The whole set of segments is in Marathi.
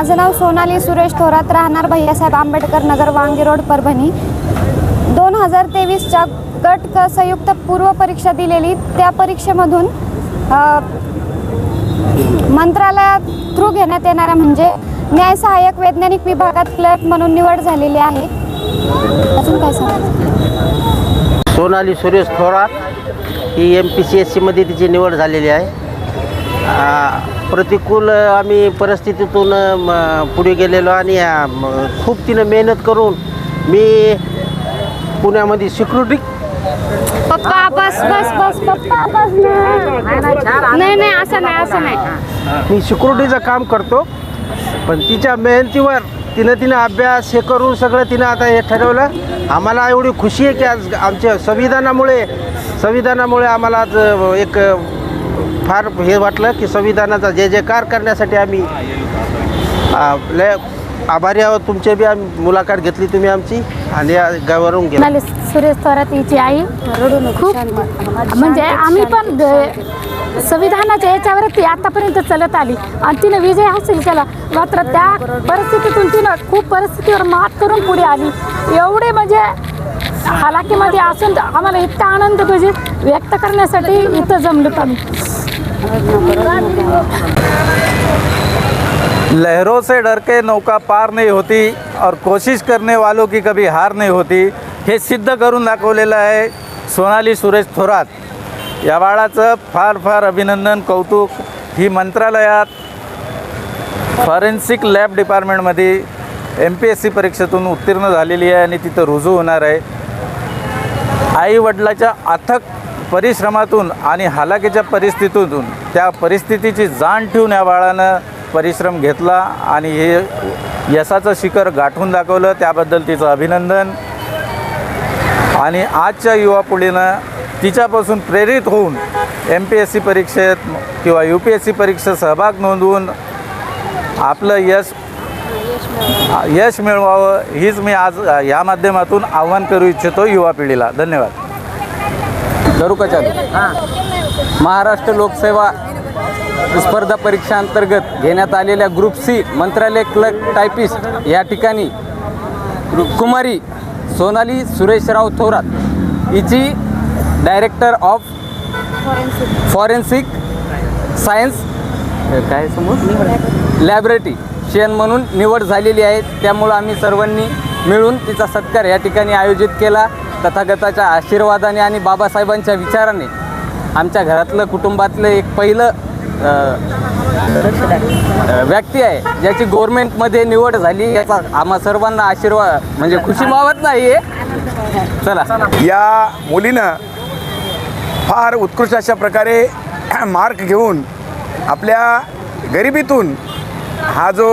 माझं नाव सोनाली सुरेश थोरात राहणार भैयासाहेब आंबेडकर नगर वांगी रोड परभणी. दोन हजार तेवीसच्या गट क संयुक्त पूर्व परीक्षा दिलेली. त्या परीक्षेमधून मंत्रालयात थ्रू घेण्यात येणाऱ्या म्हणजे न्याय सहाय्यक वैज्ञानिक विभागात क्लर्क म्हणून निवड झालेली आहे. अजून काय सांग सोनाली सुरेश थोरात ही एम पी सी एस सीमध्ये तिची निवड झालेली आहे. प्रतिकूल आम्ही परिस्थितीतून पुढे गेलेलो आणि खूप तिनं मेहनत करून मी पुण्यामध्ये सिक्युरिटी पप्पा बस बस बस पप्पा बस. नाही नाही असं नाही असं नाही मी सिक्युरिटीचं काम करतो पण तिच्या मेहनतीवर तिनं तिनं अभ्यास हे करून सगळं तिनं आता हे ठरवलं आम्हाला एवढी खुशी आहे की आज आमच्या संविधानामुळे संविधानामुळे आम्हाला आज एक फार हे वाटलं की संविधानाचा जय जयकार करण्यासाठी आम्ही लय आभारी आहोत. तुमचे बी आम्ही मुलाखत घेतली तुम्ही आमची आणि या गावावरून गेला. मला सुरेश थोरात हिची आई. खूप म्हणजे आम्ही पण संविधानाच्या याच्यावर ती आतापर्यंत चालत आली. आणि तिने विजय हासिल केला. मात्र त्या परिस्थितीतून तिनं खूप परिस्थितीवर मात करून पुढे आली. एवढे म्हणजे हालाकीमध्ये असून आम्हाला इतका आनंद म्हणजे व्यक्त करण्यासाठी इथं जमलो आम्ही. लहरों से डर के नौका पार नहीं होती और कोशिश करने वालों की कभी हार नहीं होती। हे सिद्ध करून दाखवलेलं आहे सोनाली सुरेश थोरात। या बाळाचं फार फार अभिनंदन कौतुक ही मंत्रालयात फॉरेन्सिक लॅब डिपार्टमेंटमध्ये एम पी एस सी परीक्षेतून उत्तीर्ण झालेली आहे आणि तिथं रुजू होणार आहे. आई वडिलाच्या अथक परिश्रमातून आणि हालाकीच्या परिस्थितीतून त्या परिस्थितीची जाण ठेवून या बाळानं परिश्रम घेतला आणि हे यशाचं शिखर गाठून दाखवलं. त्याबद्दल तिचं अभिनंदन. आणि आजच्या युवा पिढीनं तिच्यापासून प्रेरित होऊन एम पी एस सी परीक्षेत किंवा यू पी एस सी परीक्षेत सहभाग नोंदवून आपलं यश यश मिळवावं हीच मी आज या माध्यमातून आव्हान करू इच्छितो युवा पिढीला. धन्यवाद. का चालू? महाराष्ट्र लोकसेवा स्पर्धा परीक्षांतर्गत घेण्यात आलेल्या ग्रुप सी मंत्रालय क्लर्क टायपिस्ट या ठिकाणी कुमारी सोनाली सुरेशराव थोरात हिची डायरेक्टर ऑफ फॉरेन्सिक सायन्स काय समोर? लॅबरेटरी शेन म्हणून निवड झालेली आहे. त्यामुळं आम्ही सर्वांनी मिळून तिचा सत्कार या ठिकाणी आयोजित केला. तथागताच्या आशीर्वादाने आणि बाबासाहेबांच्या विचाराने आमच्या घरातलं कुटुंबातलं एक पहिलं व्यक्ती आहे ज्याची गव्हर्मेंटमध्ये निवड झाली याचा आम्हा सर्वांना आशीर्वाद म्हणजे खुशी मावत नाही आहे चला. या मुलीनं फार उत्कृष्ट अशा प्रकारे मार्क घेऊन आपल्या गरिबीतून हा जो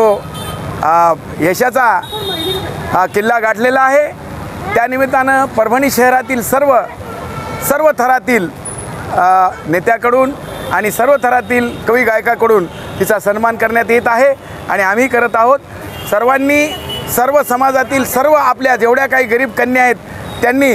यशाचा हा किल्ला गाठलेला आहे. त्यानिमित्तानं परभणी शहरातील सर्व सर्व थरातील नेत्याकडून आणि सर्व थरातील कवी गायकाकडून तिचा सन्मान करण्यात येत आहे. आणि आम्ही करत आहोत सर्वांनी सर्व समाजातील सर्व आपल्या जेवढ्या काही गरीब कन्या आहेत त्यांनी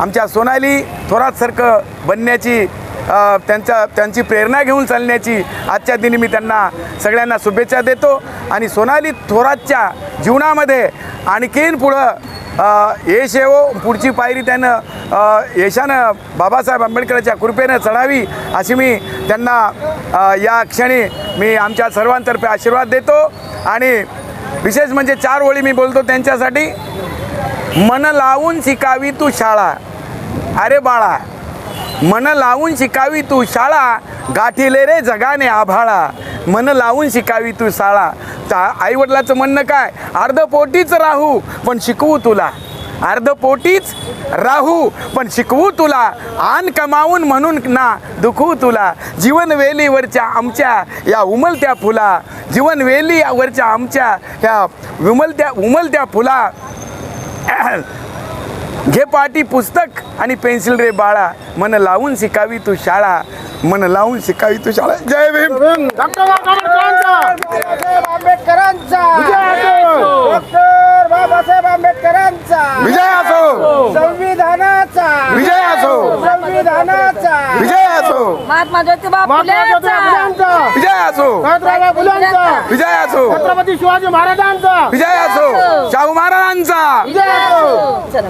आमच्या सोनाली थोरातसारखं बनण्याची त्यांच्या त्यांची प्रेरणा घेऊन चालण्याची आजच्या दिनी मी त्यांना सगळ्यांना शुभेच्छा देतो. आणि सोनाली थोरातच्या जीवनामध्ये आणखीन पुढं अ, यश येवो पुढची पायरी त्यानं यशानं बाबासाहेब आंबेडकरांच्या कृपेनं चढावी अशी मी त्यांना या क्षणी मी आमच्या सर्वांतर्फे आशीर्वाद देतो. आणि विशेष म्हणजे चार ओळी मी बोलतो त्यांच्यासाठी. मन लावून शिकावी तू शाळा. अरे बाळा मन लावून शिकावी तू शाळा. गाठीले रे जगाने आभाळा. मन लावून शिकावी तू शाळा. ता आईवडिलाचं म्हणणं काय? अर्धपोटीच राहू पण शिकवू तुला. अर्धपोटीच राहू पण शिकवू तुला. आण कमावून म्हणून ना दुखवू तुला. जीवन वेलीवरच्या आमच्या या उमलत्या फुला. जीवन वेलीवरच्या आमच्या या उमलत्या उमलत्या फुला. घे पाटी पुस्तक आणि पेन्सिल रे बाळा. मन लावून शिकावी तू शाळा. मन लावून शिकावी तू शाळा जय भीम. आंबेडकरांचा. डॉक्टर बाबासाहेब आंबेडकरांचा. विजय असो. संविधान संविधानाचा. विजय असो. संविधानाचा. विजय असो. महात्मा ज्योतिबा फुलेंचा. विजय असो. विजय असो. छत्रपती शिवाजी महाराजांचा. विजय असो. शाहू महाराजांचा. चला.